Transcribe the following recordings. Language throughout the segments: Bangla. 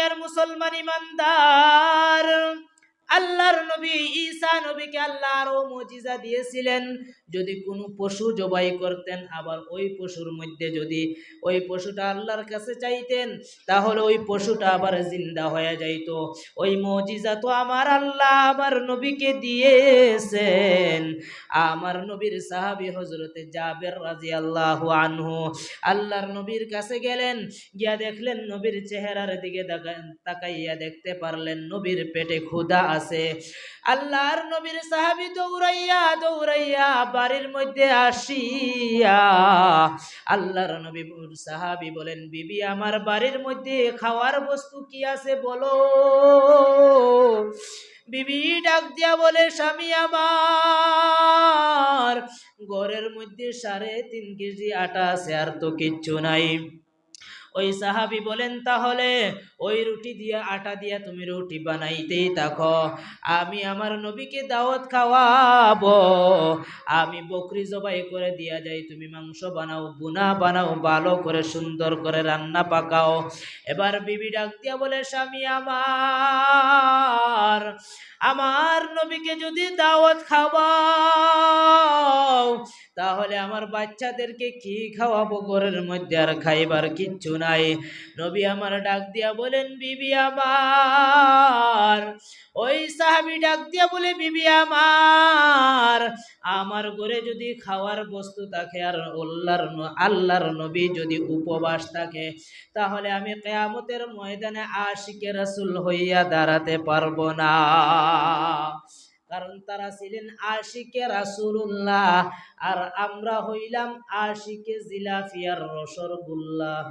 দুনিয়ার মুসলমান ইমানদার। আল্লাহর নবী, ঈসা নবীকে আল্লাহ আরও মজিজা দিয়েছিলেন। যদি কোনো পশু জবাই করতেন, আবার ওই পশুর মধ্যে যদি ওই পশুটা আল্লাহর কাছে চাইতেন, তাহলে ওই পশুটা আবার জিন্দা হয়ে যাইতো। ওই মজিজা তো আমার আল্লাহ আমার নবীকে দিয়েছেন। আমার নবীর সাহাবি হজরতে জাবের রাজি আল্লাহ আনহু আল্লাহর নবীর কাছে গেলেন, গিয়া দেখলেন নবীর চেহারার দিকে তাকাইয়া দেখতে পারলেন নবীর পেটে ক্ষুধা আছে। আল্লাহর নবীর সাহাবি দৌড়াইয়া দৌড়াইয়া বাড়ির মধ্যে আসিয়া আল্লাহর নবী সাহাবি বলেন, বিবি, আমার বাড়ির মধ্যে খাওয়ার বস্তু কি আছে বলো? বিবি ডাক দিয়া বলে, স্বামী আমার, ঘরের মধ্যে সাড়ে তিন কেজি আটা আছে, আর তো কিচ্ছু নাই। ওই সাহাবি বলেন, তাহলে ওই রুটি দিয়া, আটা দিয়া তুমি রুটি বানাইতেই থাকো। আমি আমার নবীকে দাওয়াত খাওয়াবো। আমি বকরি জবাই করে দিয়া যাই, তুমি মাংস বানাও বুনা বানাও, ভালো করে সুন্দর করে রান্না পাকাও। এবার বিবি ডাক দিয়া বলে, স্বামী আমার আমার নবীকে যদি দাওয়াত তাহলে আমার বাচ্চাদেরকে কি খাওয়াবো ঘরের মধ্যে আর খাইবার কিচ্ছু নাই। নবী আমার ডাক দিয়া বলেন, বিবি আমার। ওই সাহাবি ডাক দিয়া বলে, বিবি আমার আমার ঘরে যদি খাওয়ার বস্তু থাকে আর আল্লাহর আল্লাহর নবী যদি উপবাস থাকে, তাহলে আমি কেয়ামতের ময়দানে আশিকে রাসুল হইয়া দাঁড়াতে পারব না। তারা ছিলেন আশিকে রাসুল্লাহ আর আমরা হইলাম আশিকে জিলাফিয়ার রসরগুল্লাহ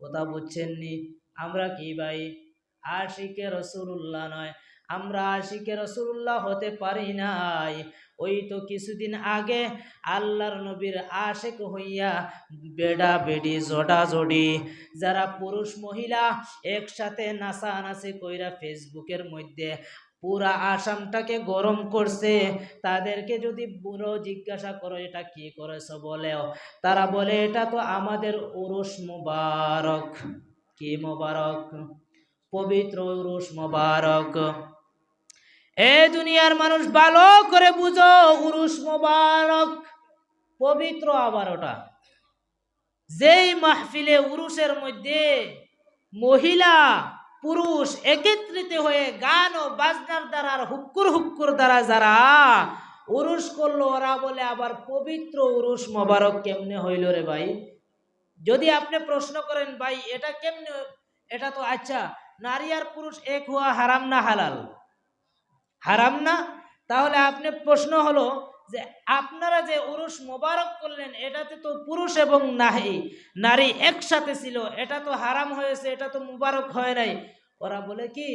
কথা বুঝছেননি? আমরা কি ভাই? আশিকে রসুল্লাহ নয়। আমরা আশিকে রসুল্লাহ হতে পারি নাই। ওই তো কিছুদিন আগে আল্লাহর নবীর আশেক হইয়া বেডা বেডি জোডা জডি যারা পুরুষ মহিলা একসাথে নাচা নাচানাচি কইরা ফেসবুকের মধ্যে পুরা আসামটাকে গরম করছে। তাদেরকে যদি বুড়ো জিজ্ঞাসা করো, এটা কি করেছ? বলেও। তারা বলে, এটা তো আমাদের উরুস মুবারক। কি মোবারক? পবিত্র উরুস মোবারক। এ দুনিয়ার মানুষ, ভালো করে বুঝো, উরুস মোবারক। পবিত্র আবার ওটা। যেই মাহফিলে উরুসের মধ্যে মহিলা পুরুষ একত্রিত হয়ে গান ও বাজনার দ্বারা হুক্কুর হুক্কুর দ্বারা যারা উরুষ করল, ওরা বলে, আবার পবিত্র উরুষ মোবারক কেমনে হইল রে ভাই? যদি আপনি প্রশ্ন করেন, ভাই, এটা কেমনে এটা তো আচ্ছা নারী আর পুরুষ এক হওয়া হারাম না হালাল? হারাম না? তাহলে আপনি প্রশ্ন হলো যে আপনারা যে উরুষ মোবারক করলেন, এটাতে তো পুরুষ এবং নাহি নারী একসাথে ছিল, এটা তো হারাম হয়েছে, এটা তো মুবারক হয় নাই। ওরা বলে কি,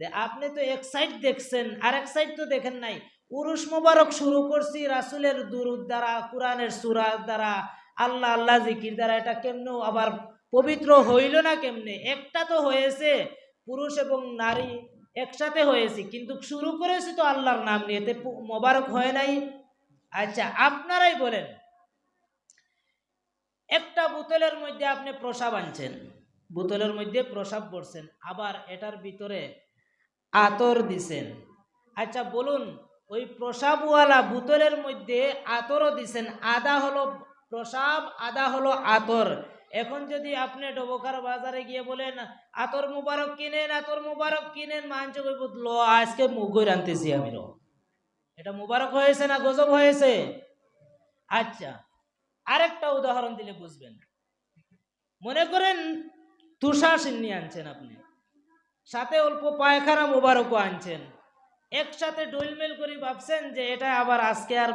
যে আপনি তো এক সাইড দেখছেন আর এক সাইড তো দেখেন নাই। উরুষ মোবারক শুরু করছি রাসুলের দুরুদ দ্বারা, কোরআনের সুরার দ্বারা, আল্লাহ আল্লাহ জিকির দ্বারা, এটা কেমনে আবার পবিত্র হইল না কেমনে? একটা তো হয়েছে, পুরুষ এবং নারী একসাথে হয়েছে, কিন্তু শুরু করেছি তো আল্লাহর নাম নিয়ে মোবারক হয় নাই। আচ্ছা আপনারাই বলেন। একটা বোতলের মধ্যে আপনি প্রসাব আনছেন, বোতলের মধ্যে প্রসাব পড়ছেন আবার এটার ভিতরে আতর দিছেন। আচ্ছা বলুন, ওই প্রসাবওয়ালা বোতলের মধ্যে আতরও দিছেন, আদা হলো প্রসাব, আদা হলো আতর। এখন যদি আপনি ডবকার বাজারে গিয়ে বলেন, আতর মুবারক কিনেন, আতর মুবারক কিনেন, মানছে কইব ল, আজকে মুগই আনতেছি আমি এটা মুবারক হয়েছে না গজব হয়েছে? আচ্ছা আরেকটা উদাহরণ দিলে বুঝবেন। মনে করেন তুষার সিন্নি আনছেন আপনি। সাথে অল্প পায়খানা মুবারকও আনছেন। একসাথে ডোলমেল করে ভাবছেন যে এটা আবার আজকে আর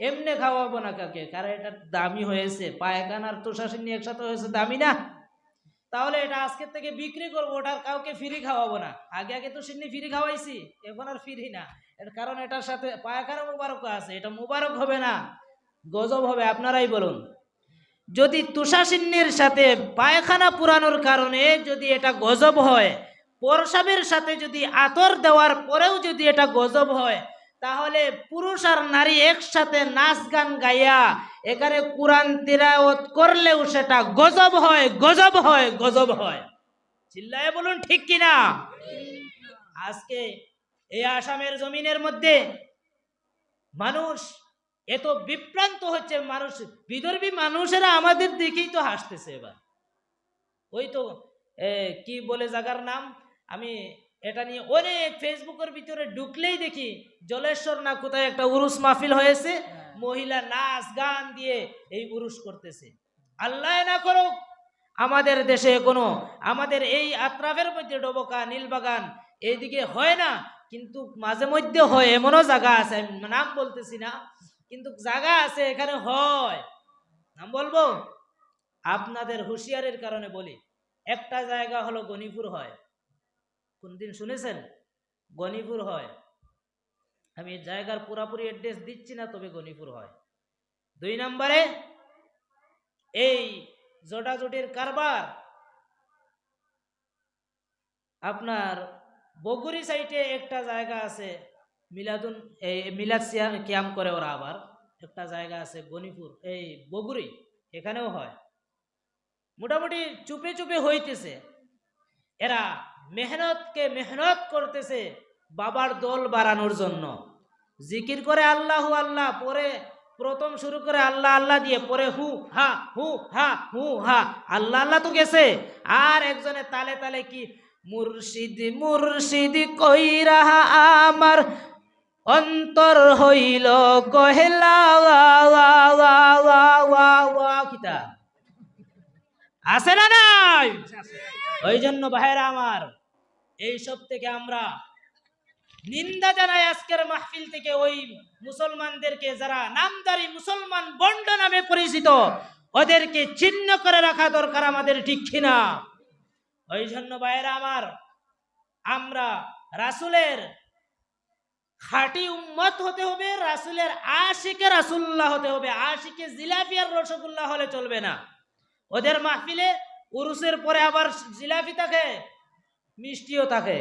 এমনি খাওয়াবো না কাকে? কারণ এটা দামি হয়েছে। পায়খানা আর তুষার সিন্নি একসাথে হয়েছে, দামি না? তাহলে এটা আজকের থেকে বিক্রি করব, ওটার কাউকে ফ্রি খাওয়াবো না। আগে আগে তো সিন্নি ফ্রি খাওয়াইছি, এখন আর ফ্রি না। এর কারণ এটার সাথে পায়খানা মুবারক আছে, এটা মুবারক হবে না, গজব হবে, আপনারাই বলুন। যদি তুষাসিন্নির সাথে পায়খানা পুরানোর কারণে যদি এটা গজব হয় প্রসাবের সাথে যদি আতর দেওয়ার পরেও যদি এটা গজব হয় তাহলে পুরুষ আর নারী একসাথে নাচ গান গাইয়া এখানে কোরআন তিরাওয়াত করলেও সেটা গজব হয় গজব হয় গজব হয়। চিল্লায় বলুন ঠিক কিনা? আজকে এই আসামের জমিনের মধ্যে মানুষ এত বিভ্রান্ত হচ্ছে, মানুষ, বিদর্ভী মানুষেরা আমাদের দিকেই তো হাসতেছে এবার। ওই তো কি বলে জায়গার নাম? আমি এটা নিয়ে অনেক ফেসবুকের ভিতরে ঢুকলেই দেখি জলেশ্বর না কোথায় একটা উরুস মাহফিল হয়েছে মহিলা নাচ গান দিয়ে এই উরুস করতেছে। আল্লাহ না করুক আমাদের দেশে কোনো আমাদের এই আত্রাফের মধ্যে ডবকা নীলবাগান এইদিকে হয় না কিন্তু মাঝে মধ্যে হয় এমনও জায়গা আছে আমি নাম বলতেছি না কিন্তু জায়গা আছে এখানে হয়। নাম বলব? আপনাদের হুঁশিয়ারের কারণে বলি একটা জায়গা হলো গণিপুর হয়। কোনদিন শুনেছেন? গণিপুর হয়। আমি জায়গার পুরাপুরি অ্যাড্রেস দিচ্ছি না, তবে গণিপুর হয়। দুই নম্বরে, এই জোটাজুটির কারবার আপনার বগুড়ি সাইটে একটা জায়গা আছে, মিলাদুন, এই মিলাদ ক্যাম্প করে ওরা আবার। একটা জায়গা আছে গণিপুর, এই বগুড়ি, এখানেও হয়। মোটামুটি চুপে চুপে হইতেছে। এরা মেহনতকে মেহনত করতেছে বাবার দল বাড়ানোর জন্য জিকির করে আল্লাহ আল্লাহ পরে প্রথম শুরু করে আল্লাহ আল্লাহ দিয়ে পরে হু হা হু হা হু হা আল্লাহ আল্লাহ তো গেছে আর একজনে তালে তালে কি মুর্শিদ মুর্শিদ কই রাহা আমার অন্তর হইল কহেলা আছে না নাই ওই জন্য ভাইরা আমার, এই সব থেকে আমরা নিন্দা জানাই আজকের মাহফিল থেকে ওই মুসলমানদেরকে যারা নামদারি মুসলমান বন্ড নামে পরিচিত, ওদেরকে চিহ্ন করে রাখা দরকার আমাদের ঠিক কিনা? ওই জন্য ভাইরা আমার, আমরা রাসুলের খাটি উম্মত হতে হবে, রাসুলের আশিকে রাসুল্লাহ হতে হবে, আশিকে জিলাপি আর রসগোল্লা হলে চলবে না। ওদের মাহফিলে উরুসের পরে আবার জিলাপি থাকে মিষ্টিও থাকে।